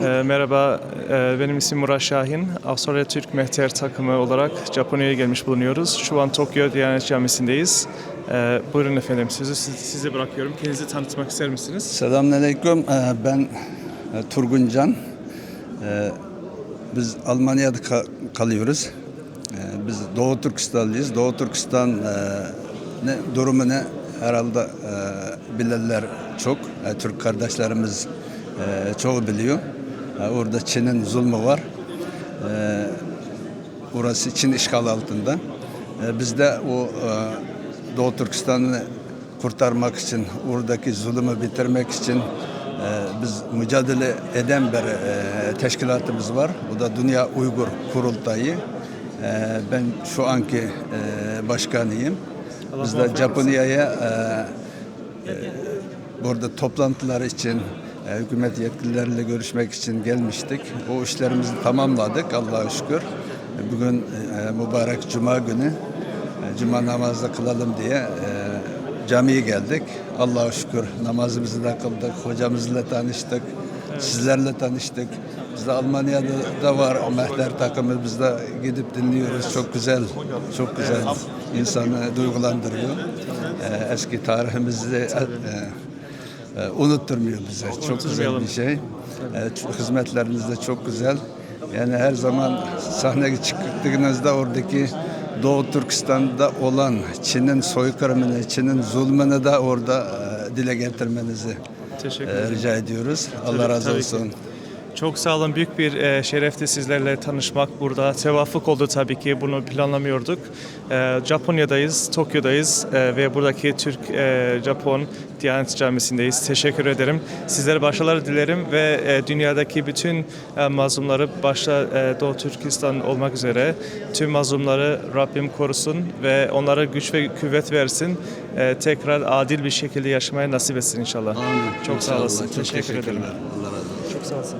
Ee, merhaba, e, benim ismim Murat Şahin. Avustralya Türk Mehter takımı olarak Japonya'ya gelmiş bulunuyoruz. Şu an Tokyo Diyanet Camisi'ndeyiz. Ee, buyurun efendim, sözü siz- size bırakıyorum. Kendinizi tanıtmak ister misiniz? Selamünaleyküm. Ee, Ben e, Turgun Can. Ee, Biz Almanya'da ka- kalıyoruz. Ee, Biz Doğu Türkistanlıyız. Doğu Türkistan e, ne durumu ne herhalde e, bilenler çok. E, Türk kardeşlerimiz e, çoğu biliyor. Orada Çin'in zulmü var. E, Orası Çin işgal altında. E, Biz de o e, Doğu Türkistan'ı kurtarmak için, oradaki zulümü bitirmek için e, biz mücadele eden bir e, teşkilatımız var. Bu da Dünya Uygur Kurultayı. E, ben şu anki başkanıyım. Biz de Japonya'ya burada toplantılar için hükümet yetkilileriyle görüşmek için gelmiştik. O işlerimizi tamamladık Allah'a şükür. E, Bugün e, mübarek Cuma günü e, Cuma namazı kılalım diye e, camiye geldik. Allah'a şükür namazımızı da kıldık, hocamızla tanıştık, sizlerle tanıştık. Biz de Almanya'da da var mehter takımı biz de gidip dinliyoruz. Çok güzel, çok güzel insanı duygulandırıyor. E, eski tarihimizi e, unutturmuyor bize. Çok güzel bir şey. E, ç- hizmetleriniz de çok güzel. Yani her zaman sahneye çıktığınızda oradaki Doğu Türkistan'da olan Çin'in soykırımını, Çin'in zulmünü de orada e, dile getirmenizi Teşekkür e, rica ediyoruz. Allah razı olsun. Çok sağ olun. Büyük bir e, şerefti sizlerle tanışmak burada. Tevafuk oldu tabii ki. Bunu planlamıyorduk. E, Japonya'dayız, Tokyo'dayız e, ve buradaki Türk e, Japon Diyanet Camisi'ndeyiz. Teşekkür ederim. Sizlere başarılar dilerim ve e, dünyadaki bütün e, mazlumları başta e, Doğu Türkistan olmak üzere tüm mazlumları Rabbim korusun ve onlara güç ve kuvvet versin. E, tekrar adil bir şekilde yaşamaya nasip etsin inşallah. Çok sağ olasın. Çok Teşekkür ederim. Allah razı olsun. Çok sağ olasın.